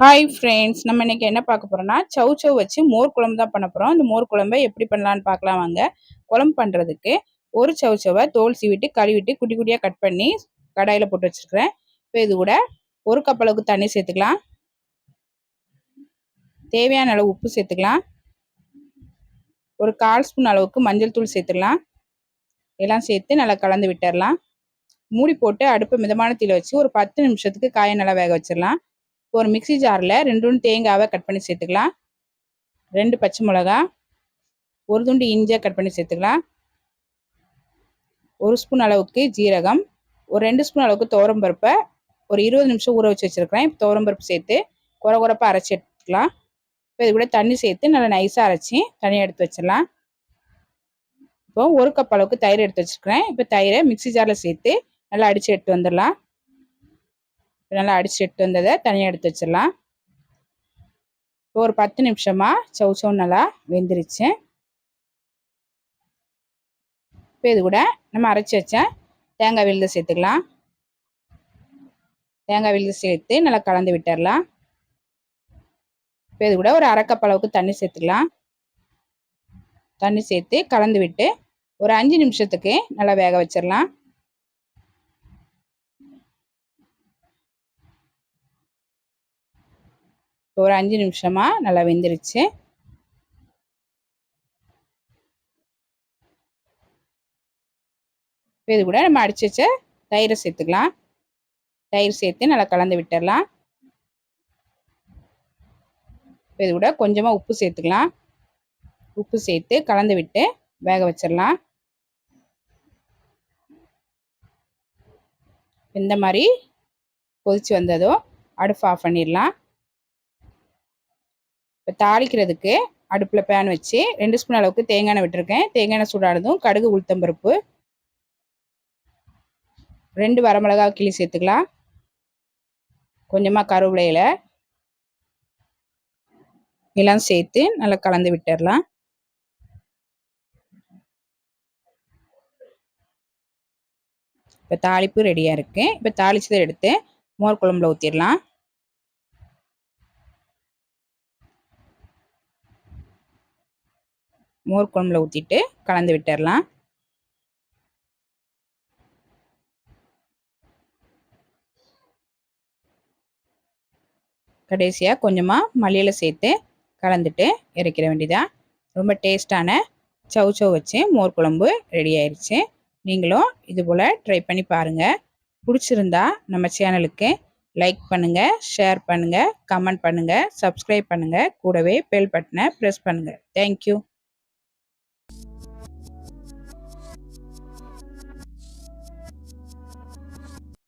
Hi friends நம்ம இன்னைக்கு என்ன பார்க்க போகிறோம்னா சவு சவு வச்சு மோர் குழம்பு தான் பண்ண போகிறோம் இந்த மோர் குழம்பை எப்படி பண்ணலான்னு பார்க்கலாம் வாங்க. குழம்பு பண்ணுறதுக்கு ஒரு சவு சவை தோல் சீவிட்டு கழுவிட்டு குட்டி குட்டியாக கட் பண்ணி கடாயில் போட்டு வச்சுருக்கிறேன். இப்போ இது கூட ஒரு கப் அளவுக்கு தண்ணி சேர்த்துக்கலாம். தேவையான அளவு உப்பு சேர்த்துக்கலாம். ஒரு கால் ஸ்பூன் அளவுக்கு மஞ்சள் தூள் சேர்த்துக்கலாம். எல்லாம் சேர்த்து நல்லா கலந்து விட்டுடலாம் மூடி போட்டு அடுப்பு மிதமான தீயில் வச்சு ஒரு பத்து நிமிஷத்துக்கு காயை நல்லா வேக வச்சிடலாம். ஒரு மிக்சி ஜாரில் ரெண்டு தேங்காவை கட் பண்ணி சேர்த்துக்கலாம். ரெண்டு பச்சை மிளகா ஒரு துண்டு இஞ்சியை கட் பண்ணி சேர்த்துக்கலாம். ஒரு ஸ்பூன் அளவுக்கு ஜீரகம் ஒரு ரெண்டு ஸ்பூன் அளவுக்கு துவரம்பருப்பை ஒரு இருபது நிமிஷம் ஊற வச்சு வச்சுருக்கிறேன். இப்போ துவரம்பருப்பு சேர்த்து குறை குறைப்பாக அரைச்சி எடுத்துக்கலாம். இப்போ இது கூட தண்ணி சேர்த்து நல்லா நைஸாக அரைச்சி தனியாக எடுத்து வச்சிடலாம். இப்போ ஒரு கப் அளவுக்கு தயிர் எடுத்து வச்சுருக்கிறேன். இப்போ தயிரை மிக்சி ஜாரில் சேர்த்து நல்லா அடித்து எடுத்து வந்துடலாம். நல்லா அடிச்சு எடுத்து வந்ததை தனியாக எடுத்து வச்சிடலாம். இப்போ ஒரு பத்து நிமிஷமாக சவு சவு நல்லா வெந்துருச்சு. இப்போ இது கூட நம்ம அரைச்சி வச்ச தேங்காய் விழுது சேர்த்துக்கலாம். தேங்காய் விழுது சேர்த்து நல்லா கலந்து விட்டுடலாம். இப்போ இது கூட ஒரு அரைக்கப் அளவுக்கு தண்ணி சேர்த்துக்கலாம். தண்ணி சேர்த்து கலந்து விட்டு ஒரு அஞ்சு நிமிஷத்துக்கு நல்லா வேக வச்சிடலாம். இப்போ ஒரு அஞ்சு நிமிஷமாக நல்லா வெந்துருச்சு. இது கூட நம்ம அடிச்சு வச்ச தயிரை சேர்த்துக்கலாம். தயிர் சேர்த்து நல்லா கலந்து விட்டுடலாம் இது கூட கொஞ்சமாக உப்பு சேர்த்துக்கலாம். உப்பு சேர்த்து கலந்து விட்டு வேக வச்சிடலாம் இந்த மாதிரி கொதிச்சு வந்ததோ அடுப்பு ஆஃப் பண்ணிடலாம் இப்போ தாளிக்கிறதுக்கு அடுப்பில் பேன் வச்சு ரெண்டு ஸ்பூன் அளவுக்கு தேங்காய் எண்ணெய் விட்டுருக்கேன். தேங்காய் சூடானதும் கடுகு உளுத்தம்பருப்பு ரெண்டு வரமிளகா கிளி சேர்த்துக்கலாம். கொஞ்சமாக கருவேலையில் எல்லாம் சேர்த்து நல்லா கலந்து விட்டுடலாம் இப்போ தாளிப்பு ரெடியாக இருக்குது இப்போ தாளிச்சதை எடுத்து மோர் குழம்புல ஊற்றிடலாம் மோர் குழம்புல ஊற்றிட்டு கலந்து விட்டுடலாம் கடைசியாக கொஞ்சமாக மல்லியில் சேர்த்து கலந்துட்டு இறக்கிற வேண்டியதான் ரொம்ப டேஸ்டான சவு சவு வச்சு மோர் குழம்பு ரெடி ஆயிடுச்சு நீங்களும் இது போல் ட்ரை பண்ணி பாருங்கள் பிடிச்சிருந்தா நம்ம சேனலுக்கு லைக் பண்ணுங்கள் ஷேர் பண்ணுங்கள் கமெண்ட் பண்ணுங்கள் சப்ஸ்கிரைப் பண்ணுங்கள் கூடவே பெல் பட்டனை ப்ரெஸ் பண்ணுங்கள் தேங்க்யூ.